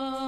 দোলাও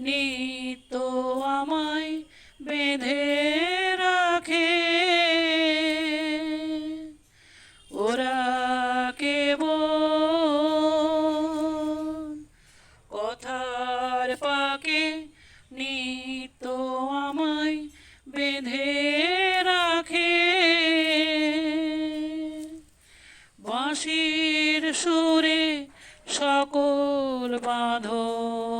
নিত্য আমায় বেঁধে রাখে। ওরা কেবল কথার পাকে নিত্য আমায় বেঁধে রাখে। বাঁশির সুরে সকল বাঁধন